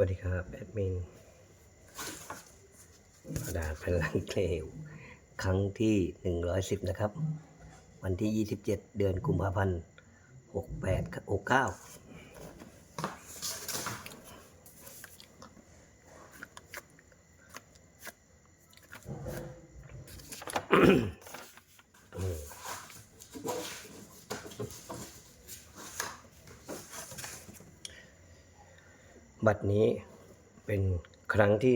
วัสดีครับแอดมินประดาพลังเกลวครั้งที่ 110 นะครับ วันที่ 27 เดือนกุมภาพันธ์68 69 บัดนี้เป็นครั้งที่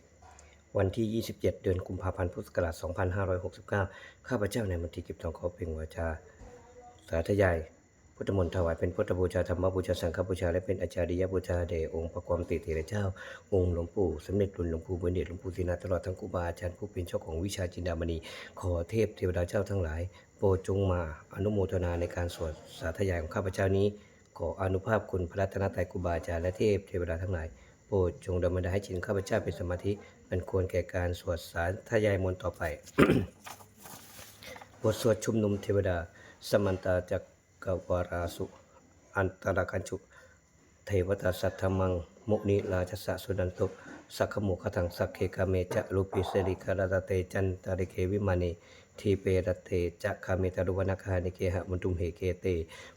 110 วันที่ 27 เดือนกุมภาพันธ์พุทธศักราช2569 ข้าพเจ้าในมนตรีกิบทองขอเพ่งวาจา สาธยาย พุทธมนต์ถวายเป็นพุทธบูชาธรรมบูชาสังฆบูชา และเป็นอาจาริยบูชาแด่องค์พระความติเถระเจ้า องค์หลวงปู่สมเด็จหลวงหลวงปู่บุญเดชหลวงปู่ศรีนาตลอดทั้งครูบาอาจารย์ผู้เป็นเจ้าของวิชาจินดามณี ขอเทพเทวดาเจ้าทั้งหลาย โปรดจงมาอนุโมทนาในการสวดสาธยายของข้าพเจ้านี้ ขออนุภาพคุณพระรัตนตรัยครูบาอาจารย์และเทพเทวดาทั้งหลายโปรดจงดำเนินให้จิตข้าพเจ้าเป็นสมาธิมันควรแก่การสวดสาธยายมนต์ต่อไป บทสวดชุมนุมเทวดา สมันตาจักกวาราสุ อันตรคัญชุเทวตาสัทธมัง มุนิราชสะสุนันตุสักขมุขทังสักเคกาเมจะรูปิสริกาลตเตจันตาริเควิมานี ทีเปรตเตจะคาเมตารุวนาคานิเคหะมุนตุมเหเกเต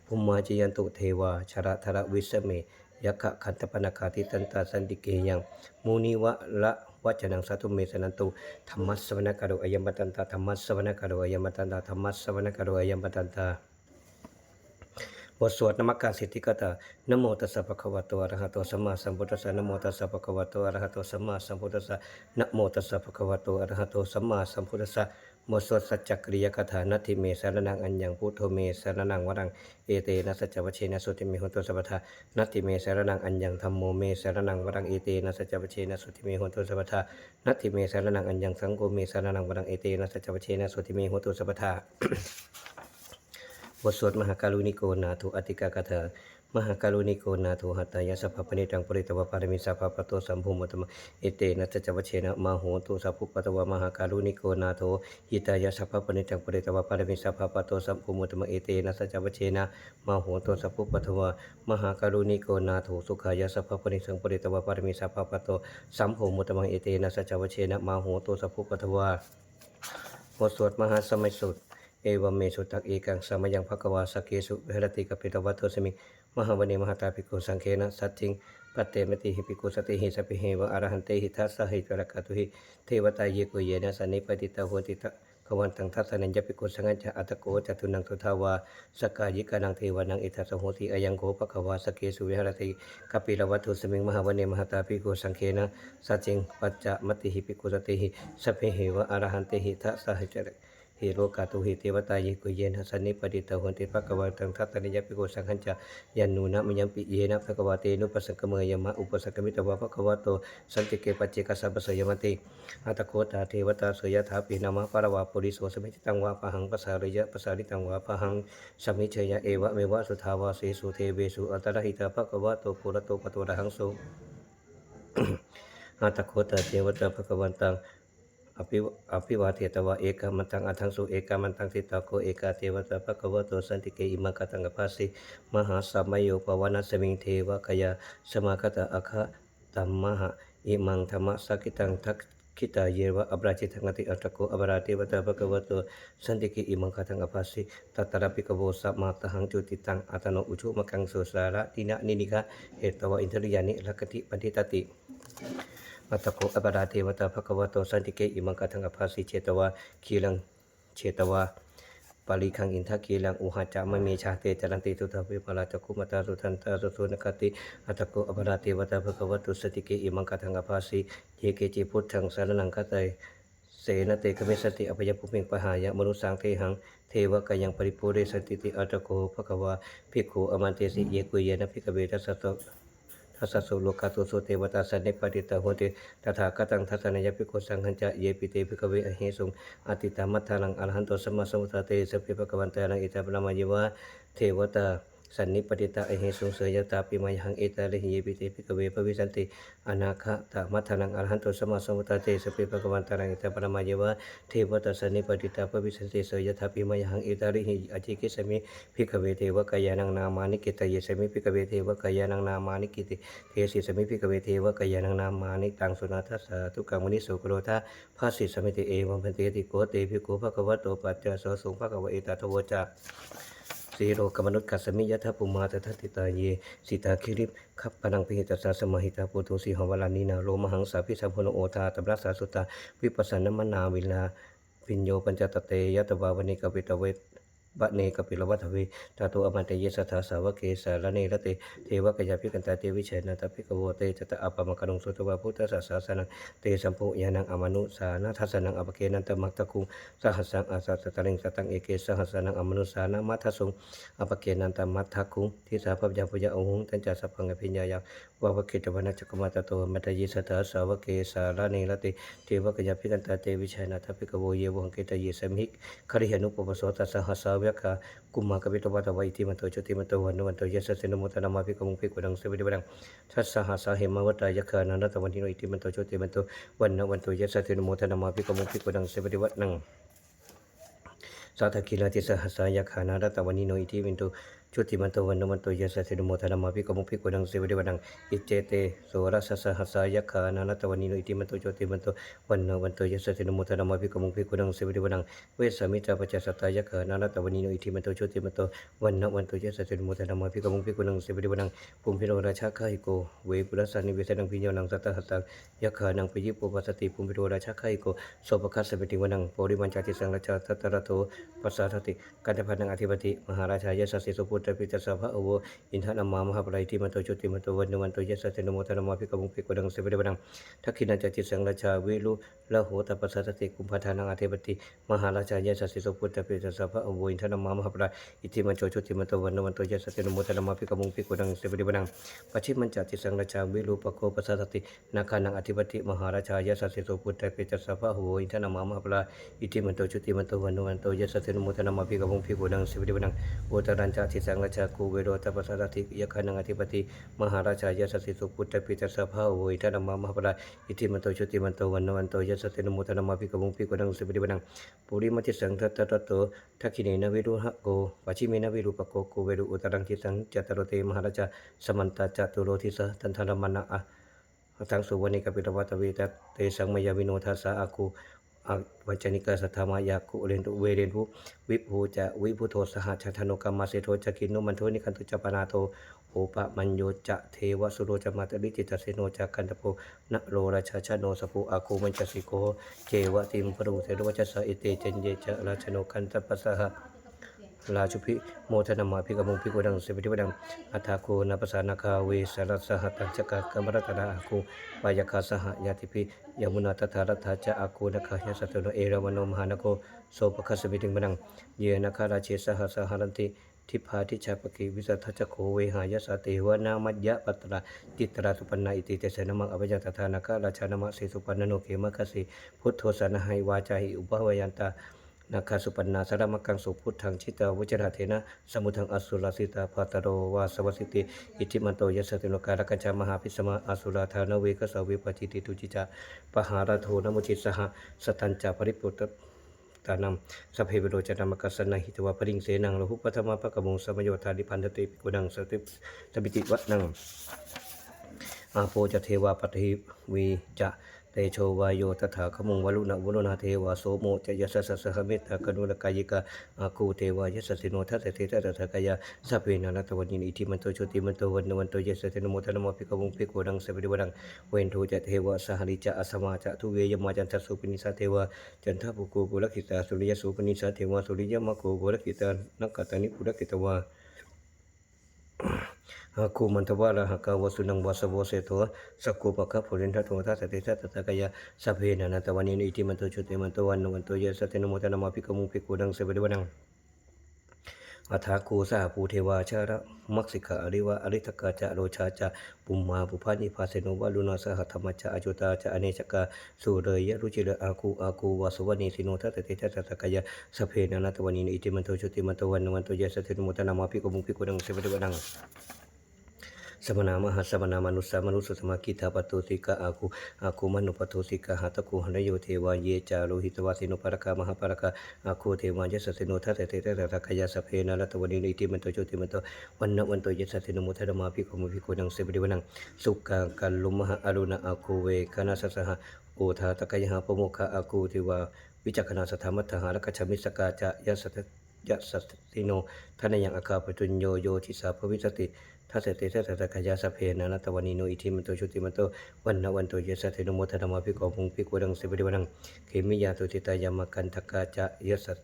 ภุมมาจยันตุเทวาชระธระวิสเมยักขะคันตปนาคาติตันตาสันติเกยังมุนิวะละวัจนังสัตุเมสนันตุธรรมัสสวนกโรอยัมปตันตาธรรมัสสวนกโรอยัมปตันตาธรรมัสสวนกโรอยัมปตันตาบทสวดนมักการสิทธิกตานะโมตัสสะภะคะวะโตอะระหะโตสัมมาสัมพุทธัสสะนะโมตัสสะภะคะวะโตอะระหะโตสัมมาสัมพุทธัสสะนะโมตัสสะภะคะวะโตอะระหะโตสัมมาสัมพุทธัสสะ บทสดสัจจกริยคาถานัตถิเมสารนังอัญญังพุทโธเมสารนังวรังเอเตนะสัจจวเชนะสุติเมหุนตุสัพพทานัตถิเมสารนังอัญญังธัมโมเมสารนังวรังเอเตนะสัจจวเชนะสุติเมหุนตุสัพพทานัตถิเมสารนังอัญญังสังโฆเมสารนังวรังเอเตนะสัจจวเชนะสุติเมหุนตุสัพพทา ทสวดมหาการุณิโกนาทุอติกากถามหาการุณิโกนาทุหัตตายาสัพพปณิตังปริตวปารมิสัพพปะโตสัมภูมิตมะเอเตนะจจวเชนะมาโหตุสัพพุปตวะมหาการุณิโกนาโทหิตายาสัพพปณิตังปริตวปารมิสัพพปะโตสัมภูมิตมะเอเตนะจจวเชนะมาโหตุสัพพุปตวะมหาการุณิโกนาโทสุขายาสัพพปณิสังปริตวปารมิสัพพปะโตสัมภูมิตมะเอเตนะจจวเชนะมาโหตุสัพพุปตวะบทสวดมหาสมัยสุด วเมสุตักเอกังสมัยังภควาสเกสุวิหรติกปิตวัตโตสมิงมหาวเนมหาตาภิกุสังเคนะสัจจิงปัตเตมติหิภิกุสติหิสปิเหวะอรหันเตหิทัสสหิตระกตุหิเทวตาเยกุเยนะสันนิปติตาโหติตะขวันตังทัสสนัญญภิกุสังฆจะอัตโกจตุนังทุทาวาสกายิกานังเทวานังอิทัสสะโหติอายังโกภควาสเกสุวิหรติกปิลวัตโตสมิงมหาวเนมหาตาภิกุสังเคนะสัจจิงปัจจมติหิภิกุสติหิสปิเหวะอรหันเตหิทัสสหิตระ หิโรกาตุหิเทวตาเยกุเยนะสันนิปติตาหนติภะกวาตังทัตตนิยปิโกสังขัญจายันนูนะมยังปิเยนะภะกวาเตนุปัสังกเมยมะอุปสังกมิตวะภะกวาโตสันติเกปัจเจกสัพพสยมติอัตโคตาเทวตาสยถาปินามะปะรวาปุริโสสมิติตังวาปะหังปะสาริยะปะสาริตังวาปะหังสมิเชยะเอวะเมวะสุทาวาเสสุเทเวสุอัตระหิตาภะกวาโตปุระโตปะโตระหังโสอาตโคตาเทวตาภะกวันตัง อภิอภิวาเทตวะเอกามันตังอัทังสุเอกามันตังทิตาโกเอกาเทวตาภะกวะโตสันติเกอิมะกตังกภาสิมหาสัมมโยปวานัสมิงเทวะกยาสมาคตะอะคะตัมมหะอิมังธรรมสักิตังทักขิตาเยวะอบราชิตังติอัตโกอบราเทวตาภะกวโตสันติเกอิมังกตังกภาสิตัตตระปิกโวสัมมาตหังจุติตังอัตโนอุชุมะกังโสสาระตินะนินิกะเหตวะอินทริยานิลักติปฏิตติ มัตตโกอปราเทวตาภควโตสันติเกอิมังกทังอภาสิเชตวะคีลังเชตวะปาลิคังอินทคีลังอุหะจามะเมชาเตจรันติทุตาวิปลาจักุมตาสุทันตาสุสุนกติอัตตโกอปราเทวตาภควโตสติเกอิมังกทังอภาสิเยเกจิพุทธังสารนังคตยเสนเตกเมสติอภยภูมิงปหายะมนุสังเทหังเทวกายังปริปุเรสติติอัตโกภควาภิกขุอมันเตสิเยกุเยนะภิกขเวทัสสะ ทัสสุโลกาตุโสเทวตาสันนิปติตาโหติตถาคตังทัสนยปิโกสังหันจะเยปิเตภิกขเวอหิสุงอติตามัทธานังอรหันโตสัมมาสัมพุทธเตสพเพภะควันตานังอิตาปนามายวะเทวตา สันนิปติตาเอหิสุงเสยยตาปิมายังเอตาเลหิเยปิเตปิกเวภวิสันติอนาคตามัทนังอรหันตุสมาสมุตตเตสปิภะกวันตารังอิตาปรมาเยวะเทวตัสสนิปติตาภวิสันติเสยยตาปิมายังเอตาเลหิอจิกิสมิภิกเวเทวกายานังนามานิกิตเยสมิภิกเวเทวกายานังนามานิกิติเทสิสมิภิกเวเทวกายานังนามานิตังสุนาทัสสะทุกขังมุนิสุกโรธาภาสิสมิติเอวัมพันเตติโกเตภิกขุภะคะวะโตปัจจโสสุภะคะวะเอตตะโวจา สีโรกมนุษย์กัสมิยะทัปุมาตทัตติตาเยสิตาคิริปขับปนังพิหิตสาสมหิตาปุตุสีหวลานีนาโลมหังสาพิสัมพุโนโอทาตรัสสาสุตาวิปัสสนมนาวิลาปิญโยปัญจตเตยะตบาวนิกปิตเวท บะเนกปิลวัฏเวตาตุอมันเตเยสทาสาวกเกสารเนรเตเทวกยาพิกันตาเตวิเชนะตาภิกโวเตจตะอัปมกนุงสุตวาพุทธสัสสานังเตสัมโพยานังอมนุสานาทัสนังอปเกนันตมักตะคุงสหัสังอาสาสตะลิงสตังเอเกสหัสนังอมนุสานามัทสุงอปเกนันตมัทธคุงทิสาพยาพยาองค์ตันจาสัพพังอภิญญายาวะวะเกตวนาจักมาตโตมัตยิสตาสาวกเกสารเนรติเทวกยาพิกันตาเตวิชัยนาทภิกโวเยวงเกตเยสมิกคริหนุปปโสตัสหัสาวกากุมมากปิตวัตวะอิติมันโตจติมันโตวันนวันโตยสสินโมตนามาภิกมุงภิกขุดังเสวิเดบังทัสสหัสสะเหมวัตายคานันตวันทิโนอิติมันโตจติมันโตวันนวันโตยสสินโมตนามาภิกมุงภิกขุดังเสวิเดวังสาธกิลาติสหัสายาขานารัตวันิโนอิทิวินโต ชุติมันโตวันนมันโตยะสัสสิโนโมทนามาภิกมุภิกุดังเสวเดวันังอิเจเตโสรัสสะหัสายาขานารัตวันิโนอิทิมันโตโจติมันโตวันนวันโตยะสัสสิโนโมทนามาภิกมุภิกุดังเสวเดวันังเวสสมิจาปจัสสตายาขานารัตวันิโนอิทิมันโตโจติมันโตวันนวันโตยะสัสสิโนโมทนามาภิกมุภิกุดังเสวเดวันังปุมพิโนราชาคาหิโกเวปุรสันนิเวสนังพิญโยนังสัตหัสตังยะขานังปิยิปุปัสสติปุมพิโนราชาคาหิโกโสปคัสสเปติวนังโพริมันจาติสังราชาทัตตระโตปัสสาทติกันตพันังอธิปติมหาราชายะสัสสิสุพุทธปิตสสะพระอโวอินทานามามหาปรายติมันโตจุติมันโตวันวันโตยะสัสสินโมทนามาภิกขุภิกดังเสวเดวนังทักขินันจติสังราชาวิรุละโหตปัสสาทติกุมภาทานังอธิปติมหาราชายะสัสสิสุพุทธปิตสสะพระอโวอินทานามามหาปรายอิติมันโตจุติมันโตวันวันโตยะสัสสินโมทนามาภิกขุภิกดังเสวเดวนังปัจฉิมันจติสังราชาวิรุปโคปัสสาทตินาคานังอธิปติมหาราชายะสัสสิสุพุทธปิตสสะพระอโวอินทานามามหาปรายอิติมันโตจุติมันโตวันวันโตยะสัสสินโมทนามาภิกขุภิกดังเสวเดวนังโอตรัญจาทิสังกชาคูเวโรตปัสสะติยคันังอธิปติมหาราชายสสิสุพุทธปิตสภาโวยทนามามหาปราอิติมันโตชุติมันโตวันนวันโตยสตินโมทนามาภิกขุภิกขุดังสุปฏิบังปุริมัติสังทัตตะโตทักขิเนนวิรุหะโกปัจฉิเมนวิรุปโกโกเวรุอุตรังทิสังจัตโรเตมหาราชาสมันตาจัตุโรทิสตันทรมนะอะทังสุวรรณิกปิตวัตเวตเตสังมยาวิโนทัสสะอาคู วัจนิกาสัทธามายาคุเรนตุเวเรนทุวิภูจะวิพุโทสหชาธนุกรรมาเสโทจะกินุมันโทนิคันตุจปนาโทโอปะมัญโยจะเทวสุโรจมาตริจิตเสโนจะกันตโพนโรราชาชโนสภูอาคูมัญจสิโกเจวะติมปรุเทรวจสะอิเตเจนเยจะราชโนกันตปัสสะ ลาชุพิโมทนามาภิกมุงภิกขุดังเสวิติวดังอัฏฐาโคนัปสานาคาเวสรัสหตัญจกะกัมรัตนาอาคูปายคาสหยาติพิยมุนาตถารัตถาจะอาคูนคายสัตโนเอรามโนมหานโคโสปคัสสวิติงบังเยนะคาราเชสหสหรันติทิพาทิชาปกิวิสัทธจักโคเวหายสาเตวนามัจยะปัตระติตราสุปันนาอิติเตสนมังอภิญญาตถานาคาราชานมะเสสุปันนโนเขมะคสิพุทโธสนะไหวาจาหิอุปหวยันตา นาคาสุปันนาสารมกังสุพุทธังชิตาวจราเทนะสมุทังอสุรสิตาภาตโรวาสวสิติอิทิมันโตยสติโลการกัญจามหาพิสมาอสุราธานเวกสาวิปจิติตุจิจาปหารโทนมุจิสหสตัญจาปริปุตตตานัมสัพเพเวโรจนามกัสสนาหิตวาปริงเสนังโลหุปธรรมะปะกะมงสมโยธาดิพันธติปิกุนังสติสบิติวัตนัง อาโปจะเทวาปฏิวีจะเตโชวายโยตถาขมุงวลุณวุลุณาเทวาโสโมจะยสสสหมตตากนุลกายิกาอาคูเทวายสสิโนทัสเทตตถากายาสัพเพนานัตวันนิอิทิมันโตโชติมันโตวันนวันโตยสสิโนโมทนโมภิกขุงภิกขุดังสปิวังเวนโทจะเทวาสหริจะอสมาจะทุเวยมาจันทสุปินิสาเทวาจันทปุโกกุลกิตาสุริยสุปนิสาเทวาสุริยมะโกกุลกิตานักกตานิปุรกิตวา คูมันทว่าละหะกาวสุนังวาสโวเสโตสักกุปะคะผลินทัตโตัสติทัตตะกายะสัพเพนันตวันินอิติมันโตชุติมันโตวันนุมันโตเยสัตินโมตนามาภิกมุภิกุดังเสวดวนังอาถาคูสาภูเทวาชาระมักสิกาอริวะอริทกาจะโรชาจะปุมมาปุพานิพาเสนวะลุนาสหัธรรมจะอจุตาจะอเนจกาสุเรยะรุจิเรอาคูอาคูวาสวนีสิโนทัตติทัตตะกายะสเพนันตะวันินอิติมันโตชุติมันโตวันนุมันโตเยสัตินโมตนามาภิกมุภิกุดังเสวดวนัง สมนามหาสมนามนุสสามนุสสมากิทาปตุสิกาอาคูอาคูมนุปตุสิกาหาตะคูหนโยเทวาเยจาโลหิตวาสิโนปรกามหาปรกาอาคูเทวายสสิโนทัตเตเตตะกายาสพเพนะรัตวนีอิติมันโตโจติมันโตวันนวันโตเยสะเทนมุทนามาภิกขุมุภิกขุนังเสวะเดวะนังสุกังกัลลุมหาอรุณอาคูเวคณะสัสหะโอทาตะกายหาปโมคะอาคูเทวาวิจักขณาสธรรมัตถหาลกัจฉมิสกาจะยะสัตยสัตติโนทานยังอากาปตุญโยโยทิสาภวิสติ ทัสสะเตทัสตะกายาสพเพนะนัตวานิโนอิทิมันโตชุติมันโตวันนวันโตเยสะเทนโมทนามาภิกขุงภิกขุดังสิบดิวันังเขมิยาตุติตายามากันทกาจะยสส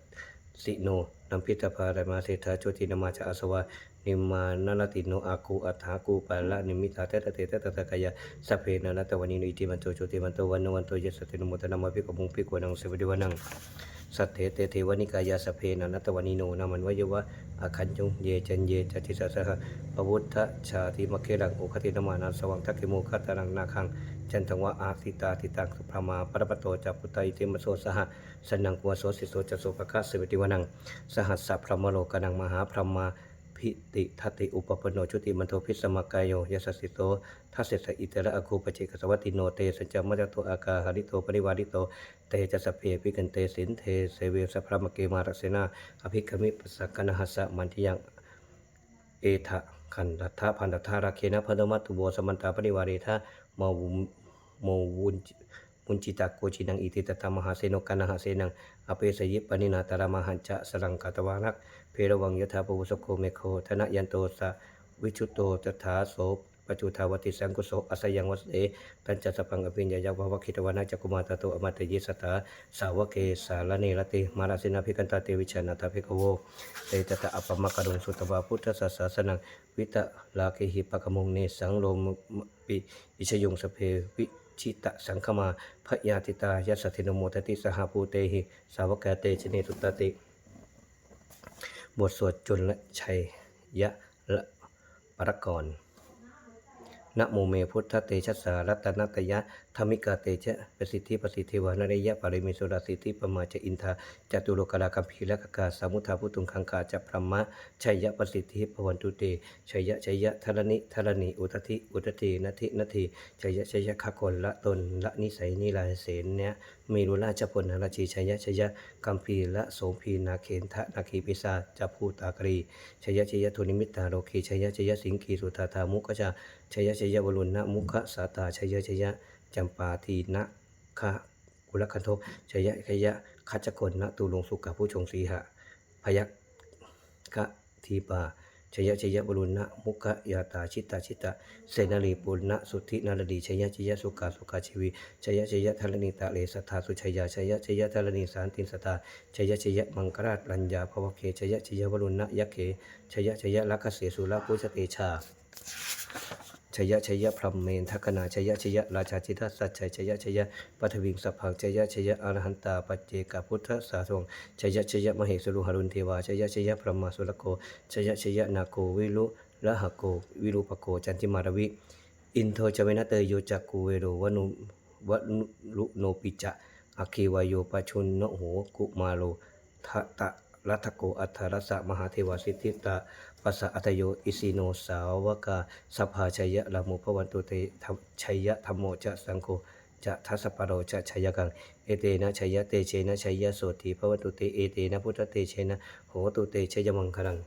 สิโนนัมพิตาภารมาเศธาโชตินามาจะอสวานิมานนติโนอาคูอัฏฐาคูปาละนิมิตาเตตเตตตะกายาสพเพนะนัตวานิโนอิทิมันโตชุติมันโตวันนวันโตเยสะเทนโมทนามาภิกขุพุงภิกขุดังสิบดิวันัง สัตเถเตเทวนิกายาสเพนะนัตวานิโนนามันวายวะอาคันจุงเยจันเยจติสสหะปวุฒชาติมะเครังโอคตินมานาสวังทักขิโมคัตานังนาคังจันทังวะอาสิตาติตังสุพรามาปรปโตจัปุตตาอิติมโสสหะสนังกัวโสสิโสจโสภคะสวิติวนังสหัสสะพรหมโลกนังมหาพรหมา พิติทัติอุปปโนชุติมันโทพิสมกายโยยสสสิโตทัสเสสอิตระอคูปจิกสวัติโนเตสัจจมัจจโตอากาหาริโตปริวาริโตเตจะสพเพพิกันเตสินเทเสเวสพระมเกมารัสเสนาอภิกมิปสสกนหัสสะมันทิยังเอทะขันดัทธะพันดัทธาราเคนะพันธมัตุโบสมันตาปริวารีทะมวุมโมวุนมุนจิตาโกจินังอิติตตมหาเสนกันหาเสนังอเปสยิปนินาตารามหันจะสรังกาตวานัก เพรวังยถาปุสโกเมโคธนยันโตสะวิชุตโตตถาโสปัจจุทาวติสังกุโสอสยังวัสเอปัญจสพังอภิญญายาววคิตวานาจักุมาตโตอมตยิสตาสาวเกสาลเนรติมาราสินาภิกันตาเตวิชานาตาภิกโวเตตตะอปมะกรุงสุตวาพุทธศาสนังวิตะลาเคหิปะกมงเนสังโลมปิอิชยงสเพวิชิตะสังคมาพยาติตายัสสถินโมตติสหภูเตหิสาวกเตชเนตุตติ บทสวดจุลชัยยะละปรกรนะโมเมพุทธเตชะสารัตนตยะ ธรรมิกาเตชะประสิทธิประสิทธิวานริยะปริมิสุราสิทธิปมาจอินทาจตุโลกราคัมภีรกกาสามุทาพุตุงคังกาจะพรหมะชัยยะประสิทธิปวันตุเตชัยยะชัยยะธรณิธรณีอุทธิอุทธินาทินาทีชัยยะชัยยะขกลละตนละนิสัยนิลาเสนเนี่ยมีรุราชพลนราชีชัยยะชัยยะกัมพีละโสมพีนาเขนทะนาคีปิสาจะภูตากรีชัยยะชัยยะโทนิมิตตาโลคีชัยยะชัยยะสิงคีสุธาธามุกจาชัยยะชัยยะวรุณนะมุขสาตาชัยยะชัยยะ จำปาทีนะคะกุลคันโทชยชยคัจจกลนะตูลงสุขผู้ชงสีหะพยักกะทีปาชยะชยวรุณะมุขยาตาชิตาชิตาเสนาลีปุณณสุทธินารดีชยะชยะสุกาสุกาชีวีชยะชยะธรณีตะเลสัทธาสุชยาชยะชยะธรณีสานตินสตาชยะชยะมังกราชรัญญาภวเคชยะชยวรุณะยักเขชยะชยะลักขเสสุรปุชเตชา ชยชยะพรหมเมนทักนาชยชยะราชาจิตาสัจชัยชยชยปัทวิงสพังชยะชยะอรหันตาปัจเจกพุทธสาสงชยะชยะมเหสรุหรุนเทวาชยะชยะพรหมสุรโกชยะชยะนาโกวิรุละหะโกวิรูปโกจันติมารวิ อินโทจเวนะเตโยจักกูเวโรวนุวลุโนปิจะอคีวายโยปชุนโนโหกุมาโลทะตะรัตโกอัทธรสะมหาเทวสิทธิตา ปัสสะอัตโยอิสิโนสาวกาสัพพาชัยยะละมุพวันตุเตชัยยะธรรมโมจะสังโฆจะทัสปโรจะชัยยกัง เอเตนะชัยยะเตเชนะชัยยะโสติพวันตุเตเอเตนะพุทธเตเชนะโหตุเตชัยมังคลัง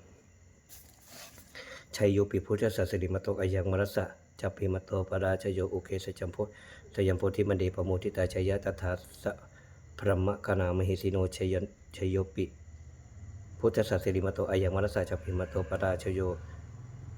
ชัยโยปิพุทธศาสริมโตอายังมรสสะจัปิมโตปราชโยอุเคสจัมโพสยามโพธิมันเดปโมทิตาชัยยะตถาสะพระมะกนามหิสิโนชัยยนชัยโยปิ พุทธศาสริมโตอายังมรสสะจัปปิมโตปราชโย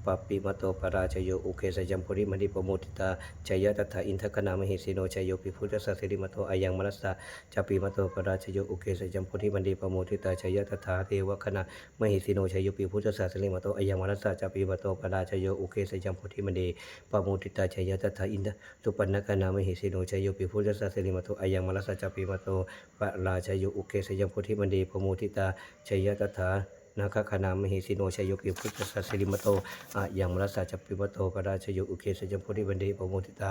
ปปปิมโตปราชโยอุเคสจัมโพธิมันดปโมทิตาชัยยะตถาอินทกนามหิสิโนชัยโยปิพุทธศาสริมโตอายังมรสสะจัปปิมโตปราชโยอุเคสจัมโพธิมันดปโมทิตาชัยยะตถาเทวคณะมหิสิโนชัยโยปิพุทธศาสนิมโตอายังวรัสสะจาปิมโตปราชโยอุเคสยังโพธิมณีปามุติตาชัยยะตถาอินทสุปันนกนามหิสิโนชัยโยปิพุทธศาสนิมโตอายังวรัสสะจาปิมโตปราชโยอุเคสยังโพธิมณีปามุติตาชัยยะตถา นาคคานามหิสิโนชยกิพุทธสัสริมโตอะยังมรสาจปิวโตปราชโยอุเคสยมพุทธิบันเดปโมทิตา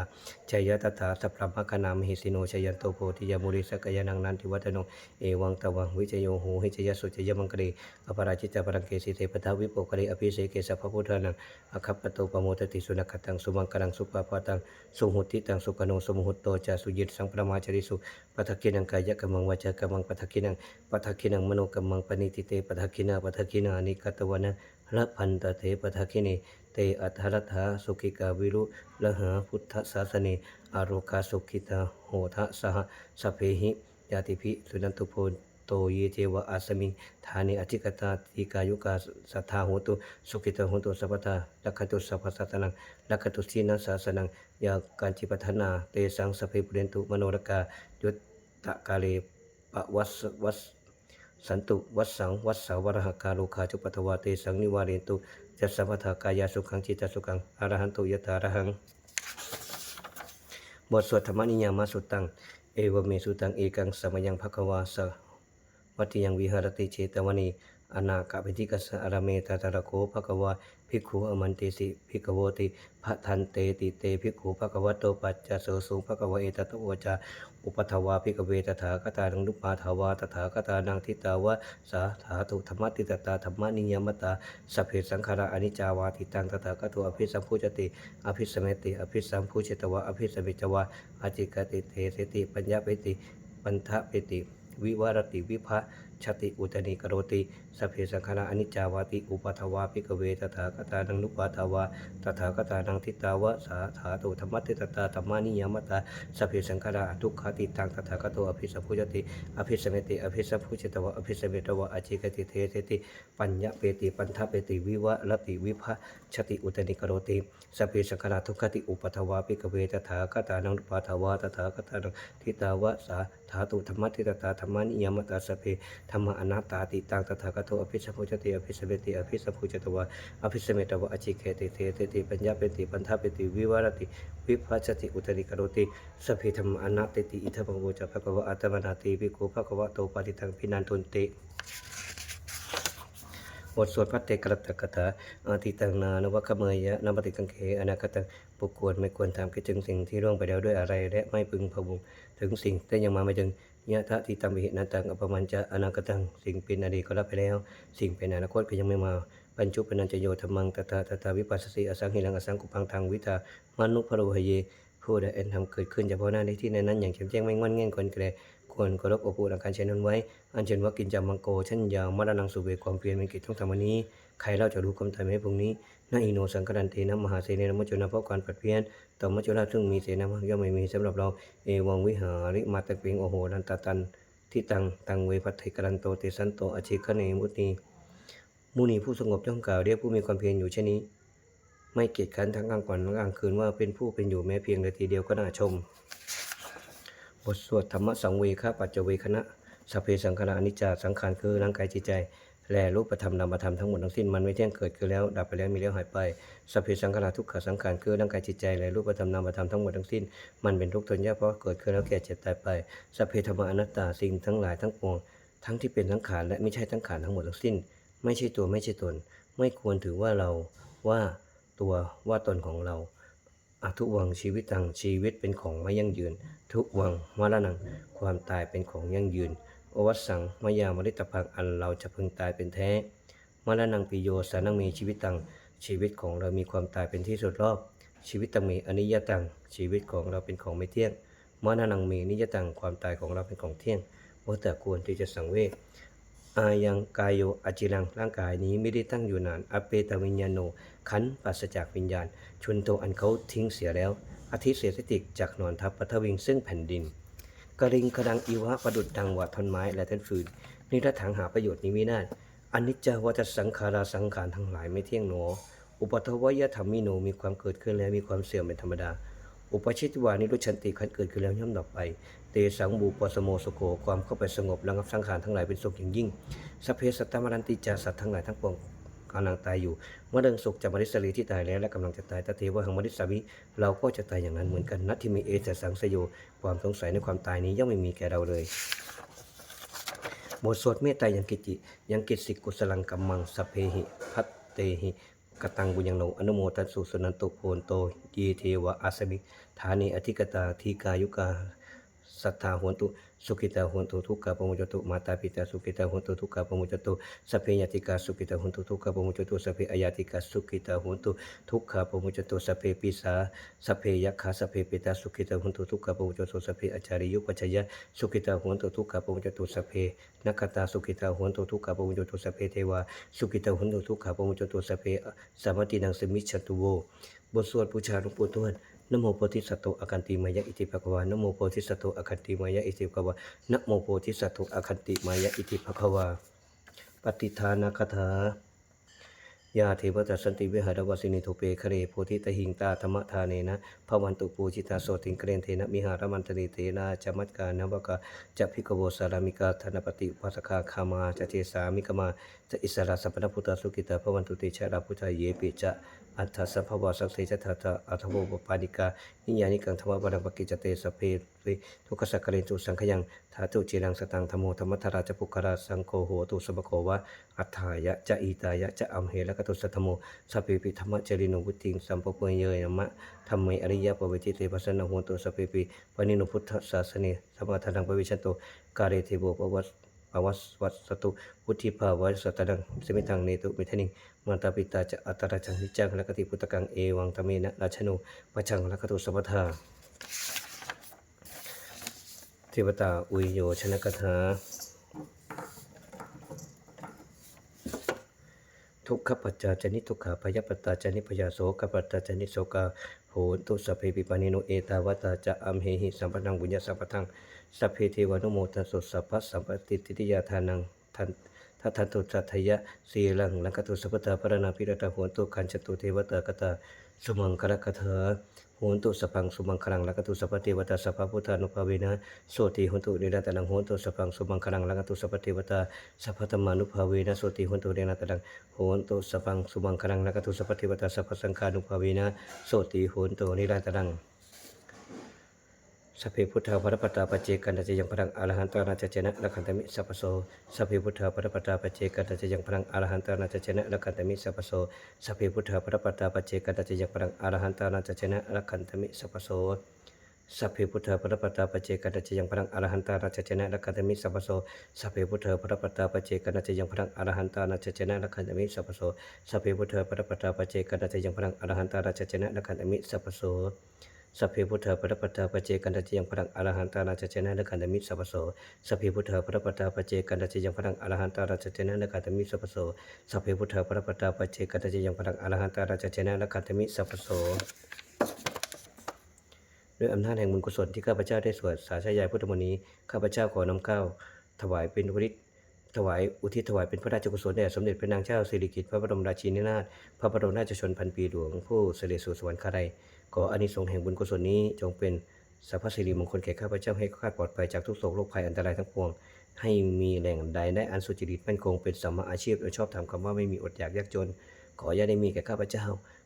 ชัยยะตถาสัพพะคานามหิสิโนชยันโตโพธิยมุริสกยานังนันทิวัฒโนเอวังตวังวิจโยโหหิจยสุจยมังกเรอปราชิตาปรังเกสิเทปทาวิโปกเรอภิเสเกสัพพุทธานังอคัปปโตปโมตติสุนัขตังสุมังกลังสุปาปาตังสุหุติตังสุกโนสมุหุตโตจาสุยิตสังประมาจริสุปัทกินังกายกรรมังวาจากรรมังปัทกินังปัทกินังมโนกรรมังปณิติเตปัทกินาปัททกินานิกัตวนะละพันตเตปัทกินีเตอัทรัตถาสุขิกาวิรุละหาพุทธศาสเนอาโรคาสุขิตาโหทะสหสเพหิยาติภิสุนันตุโพโตเยเจวะอาสมิงฐานิอธิกตาติกายุกาสัทธาโหตุสุขิตาโหตุสัพพทาลักขตุสัพพสัตนังลักขตุสีนาสาสนังยาการจิปทนาเตสังสเพปุเรนตุมโนรกายุตตะกาเลปะวัสวัส สันตุวัสสังวัสสาวรหกาโลคาจุปัตวาเตสังนิวาเรนตุจัสสะพัทากายาสุขังจิตสุขังอรหันตุยถารหังบทสวดธรรมนิยามสุตัง เอวเมสุตังเอกังสมยังภควาสวัติยังวิหารติเชตวันีอนาคาปิธิกัสอารเมตตะระโคภควาภิกขุอมันติสิภิกขโวติพะทันเตติเตภิกขุภควโตปัจจโสสุภควเอตตโวจา อุปทวาภิกเวตถาคตานังนุปาทาวาตถาคตานังทิตาวะสาถาตุธรรมติตตาธรรมนิยมตาสัพเพสังขารอนิจจาวาทิตังตถาคตอภิสัมพุจติอภิสเมติอภิสัมพุจตวะอภิสมิจวะอจิกติเทเสติปัญญาเปติปันทะเปติ วิวารติวิภะ ชติอุตนิกโรติสเพสังขารอนิจจาวาติอุปทวาภิกเวตถาคตานังนุปาทาวาตถาคตานังทิตาวะสาถาตุธรรมติตตาธรรมานิยมตาสเพสังขารทุกขติตังตถาคโตอภิสัมพุจติอภิสเมติอภิสัมพุจตวะอภิสเมตวะอจิกติเทเสติปัญญาเปติปันทเปติวิวะรติวิภะชติอุตนิกโรติสเพสังขารทุกขติอุปทวาภิกเวตถาคตานังนุปาทาวาตถาคตานังทิตาวะสา ถาตุธรรมติตตาธรรมานิยมตาสเพธรรมอนัตตาติตังตถาคตอภิสัมพุจติอภิสเมติอภิสัมพุจตวะอภิสเมตวะอจิเคติเทเตติปัญญาเปติปันทะเปติวิวารติวิภัชติอุตริกโรติสัพพิธรรมอนัตติอิทัปโวจะภะคะวะอัตมนาติภิโกภะคะวะโตปาติทังพินันทุนติบทสวดพระเตกรัตกถาอาทิตังนานวะขเมยยะนปฏิกังเขอนาคตังบุคคลไม่ควรทำคิดถึงสิ่งที่ล่วงไปแล้วด้วยอะไรและไม่พึงพะวง ถึงสิ่งที่ยังมาไม่ถึงยะทะทิตัมปินันตังอปมันจะอนาคตังสิ่งเป็นอดีตก็รับไปแล้ว สิ่งเป็นอนาคตก็ยังไม่มาปัญจุปนัญจโยธรรมังตถาตถาวิปัสสิอสังหิรังอสังกุพังทางวิตามนุพะโรหเยผู้ใดเอ็นทำเกิดขึ้นเฉพาะหน้าในที่นั้นนั้นอย่างแจ่มแจ้งไม่งอนแง่งคนแกลควรเคารพอบอุ่นการเช่นนั้นไว้ อันเชิญว่ากินจามังโก ชั้นยาวมรณังสุเวความเพียรเป็นกิจต้องทำวันนี้ ใครเล่าจะรู้ความตายไหมพรุ่งนี้นาอิโนสังกันเตนะมหาเสนนมจุนาเพราะการปัดเพี้ยนต่อมัจจุราชซึ่งมีเสนามากย่อมไม่มีสำหรับเราเอวังวิหาริมาตะเปิงโอโหนันตตันที่ตังตังเวพัทธิกรันโตเตสันโตอชิคเนมุนีมุนีผู้สงบย่อมกล่าวเรียกผู้มีความเพียรอยู่เช่นนี้ ไม่เกียจคร้านทั้งกลางวันกลางคืนว่าเป็นผู้เป็นอยู่แม้เพียงนาทีเดียวก็น่าชม บทสวดธรรมสังเวคะปัจจเวคณะสัพเพสังขารอนิจจาสังขารคือร่างกายจิตใจ แลรูปธรรมนามธรรมทั้งหมดทั้งสิ้นมันไม่เที่ยงเกิดขึ้นแล้วดับไปแล้วมีแล้วหายไปสัพเพสังขารทุกขสังขารคือร่างกายจิตใจแลรูปธรรมนามธรรมทั้งหมดทั้งสิ้นมันเป็นทุกข์ทนยากเพราะเกิดขึ้นแล้วแก่เจ็บตายไปสัพเพธรรมอนัตตาสิ่งทั้งหลายทั้งปวงทั้งที่เป็นทั้งขารและไม่ใช่ทั้งขารทั้งหมดทั้งสิ้น ไม่ใช่ตัวไม่ใช่ตน ไม่ควรถือว่าเราว่าตัวว่าตนของเราอทุวังชีวิตตังชีวิตเป็นของไม่ยั่งยืน ทุวังมรณังความตายเป็นของยั่งยืน โอวัสสังมายามริตพังอันเราจะพึงตายเป็นแท้มรณังปิโยสานังมีชีวิตตังชีวิตของเรามีความตายเป็นที่สุดรอบ ชีวิตตังมีอนิยตังชีวิตของเราเป็นของไม่เที่ยงมรณังมีนิยตังความตายของเราเป็นของเที่ยงว่าแต่ควรที่จะสังเวชอายังกายโยอาจิรังร่างกายนี้ไม่ได้ตั้งอยู่นานอเปตวิญญาโนขันธ์ปราศจากวิญญาณ ชุนโตอันเขาทิ้งเสียแล้วอาทิเสสติกจากนอนทับปฐวิงซึ่งแผ่นดิน กริงกระดังอีวะประดุดดังหวัดท่อนไม้และท่อนฟืนนิรัตถังหาประโยชน์นี้ไม่ได้อนิจจวัฏสังขาราสังขารทั้งหลายไม่เที่ยงหนอ อุปทวยธรรมิโนมีความเกิดขึ้นแล้วมีความเสื่อมเป็นธรรมดา อุปชิตวานิรุชันติขันเกิดขึ้นแล้วย่อมดับไป เตสังบูปสโมสโกความเข้าไปสงบระงับสังขารทั้งหลายเป็นสุขอย่างยิ่งสเพสัตตมรันติจาสัตว์ทั้งหลายทั้งปวง กำลังตายอยู่ เมื่อเดิงสุขจากมริสรีที่ตายแล้วและกำลังจะตายตเทวะหังมริสาวิเราก็จะตายอย่างนั้นเหมือนกันนัตทิมิเอจสังสโยความสงสัยในความตายนี้ย่อมไม่มีแก่เราเลยบทสวดเมตตายังกิจิยังกิจสิกุสลังกัมมังสเพหิพัตเตหิกตังบุญยังโนอนุโมทัสสุสนันตุโพนโตเยเทวะอาสมิฐานิอธิกตาทีกายุกาสัทธาหนตุนตุ สุขิตาหุนตุทุกขะปมุจตุมาตาปิตาสุขิตาโหนตุทุกขะปมุจตุสัพเพยติกาสุขิตาโหนตุทุกขะปมุจตุสัพเพอายติกาสุขิตาโหนตุทุกขะปมุจตุสัพเพปิสาสัพเพยัคขะสัพเพปิตาสุขิตาโหนตุทุกขะปมุจตุสัพเพอาจาริยุปัจจยะสุขิตาโหนตุทุกขะปมุจตุสัพเพนักตาสุขิตาโหนตุทุกขะปมุจตุสัพเพเทวาสุขิตาโหนตุทุกขะปมุจตุสัพเพสัมมตินังสมิจฉตุโวบทสวดบูชาหลวงปู่ทวด นโมโพธิสัตว์อคันติมายะอิติภควานโมโพธิสัตว์อคันติมายะอิติภควานโมโพธิสัตว์อคันติมายะอิติภควาปฏิทานาคาถายาเทวตาสันติวิหารวสินิโทเปคเรโพธิตหิงตาธรรมทาเนนะภวันตุปูจิตาโสติงเกรนเทนะมิหารมันตริเตนะจมัตกานวกาจะพิกโวสารามิกาธนปฏิปัสคาคามาจะเจสามิกมาจะอิสระสัพพะพุทธสุกิตาภวันตุเตชะราพุทธเยปิจะ อัฏฐสัพพวสังเสจทัตตะอัทโวปปานิกา นิยานิกังธรรมบารังปกิจเตสเพเวทุกขสักกะเรนตุสังขยังธาตุจิรังสตังธรรมโมธรรมทราจปุคราสังโฆโหตุสมโกวะอัฏฐายะจะอีตายะจะอัมเหละกตุสัทธโมสัพเพปิธรรมจริโนวุติงสัมปปเยยนะมะธรรมเมอริยปเวจิเตปัสสนะโหตุสัพเพปิปนิโนพุทธศาสเนสัมปทานังปวิชันโตกาเรเทโบปวัส ภวัสวัสสตุวุฒิภาวะสัตตังสมิทังเนตุมิทนิงมาตาปิตาจะอัตราจังนิจังและกติพุตกังเอวังตเมนะราชนุปัจังและกตุสัพพทาเทวตาอุยโยชนะกถา ทุกขปัจจาจนิทุกขาพยปัตตาจนิพยาโสกปัตตาจนิโสกาโหตุสัพเพปิปานิโนเอตาวตาจะอัมเหหิสัมปนังบุญญาสัพพทังสัพเพเทวานุโมทัสสุสัพพสัมปติติยาทานังทันทัทันตุสัทยะสีลังลังกตุสัพพตาปรณาพิรตาโหนตุขันจตุเทวตากตาสุมังคลกถ โหนตุสพังสุมังคลังลังกตุสัพพเทวตาสัพพพุทธานุภาเวนะโสติโหนตุเนรตนังโหนตุสพังสุมังคลังลังกตุสัพพเทวตาสัพพธรรมานุภาเวนะโสติโหนตุเนรตนังโหนตุสพังสุมังคลังลังกตุสัพพเทวตาสัพพสังฆานุภาเวนะโสติโหนตุเนรตนัง สัพเพพุทธาภรปตาปเจกันตจะยังพลังอรหันตานาจเจนะละคันตมิสัพโสสัพเพพุทธาภรปตาปเจกันตจะยังพลังอรหันตานาจเจนะละคันตมิสัพโสสัพเพพุทธาภรปตาปเจกันตจะยังพลังอรหันตานาจเจนะละคันตมิสัพโสสัพเพพุทธาภรปตาปเจกันตจะยังพลังอรหันตานาจเจนะละคันตมิสัพโสสัพเพพุทธาภรปตาปเจกันตจะยังพลังอรหันตานาจเจนะละคันตมิสัพโสสัพเพพุทธาภรปตาปเจกันตจะยังพลังอรหันตานาจเจนะละคันตมิสัพโส สัพเพพุทธาปรปตาปเจกันตจิยังพลังอรหันตาราชเจนะและกันตมิสัพโสสัพเพพุทธาปรปตาปเจกันตจิยังพลังอรหันตาราชเจนะและกันตมิสัพโสสัพเพพุทธาปรปตาปเจกันตจิยังพลังอรหันตาราชเจนะและกันตมิสัพโสด้วยอำนาจแห่งบุญกุศลที่ข้าพเจ้าได้สวดสาธยายพุทธมนีข้าพเจ้าขอนำข้าวถวายเป็นวริต ถวายอุทิศถวายเป็นพระราชกุศลแด่สมเด็จพระนางเจ้าสิริกิติ์พระบรมราชินีนาถพระบรมราชชนพันปีหลวงผู้เสด็จสู่สวรรคาลัยขออานิสงส์แห่งบุญกุศลนี้จงเป็นสัพพสิริมงคลแก่ข้าพเจ้าให้ข้าปลอดภัยจากทุกโศกโรคภัยอันตรายทั้งปวง ให้มีแหล่งใดได้อันสุจริตมั่นคงเป็นสัมมาอาชีพโดยชอบธรรมคำว่าไม่มีอดอยากยากจน ขออย่าได้มีแก่ข้าพเจ้า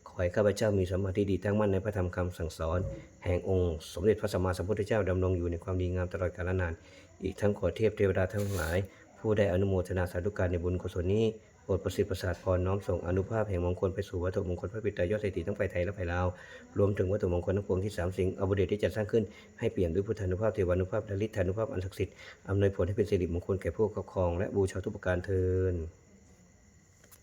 ขอให้ข้าพเจ้ามีสมมาธิดีตั้งมั่นในพระธรรมคำสั่งสอน แห่งองค์ สมเด็จพระสัมมาสัมพุทธเจ้าดำรงอยู่ในความดีงามตลอดกาลนาน อีกทั้งขอเทพเทวดาทั้งหลาย ผู้ได้อนุโมทนาสาธุการในบุญกุศลนี้โปรดประสิทธิ์ประสาทพรน้อมส่งอนุภาพแห่งมงคลไปสู่วัตถุมงคลพระปิตายอดเศรษฐีทั้งฝ่ายไทยและฝ่ายลาว รวมถึงวัตถุมงคลทั้งปวงที่สามสิ่งอบุเดชที่จัดสร้างขึ้นให้เปลี่ยนด้วยพุทธานุภาพเทวานุภาพและฤทธานุภาพอันศักดิ์สิทธิ์อำนวยผลให้เป็นสิริมงคลแก่ผู้ครอบครองและบูชาทุกประการเทิน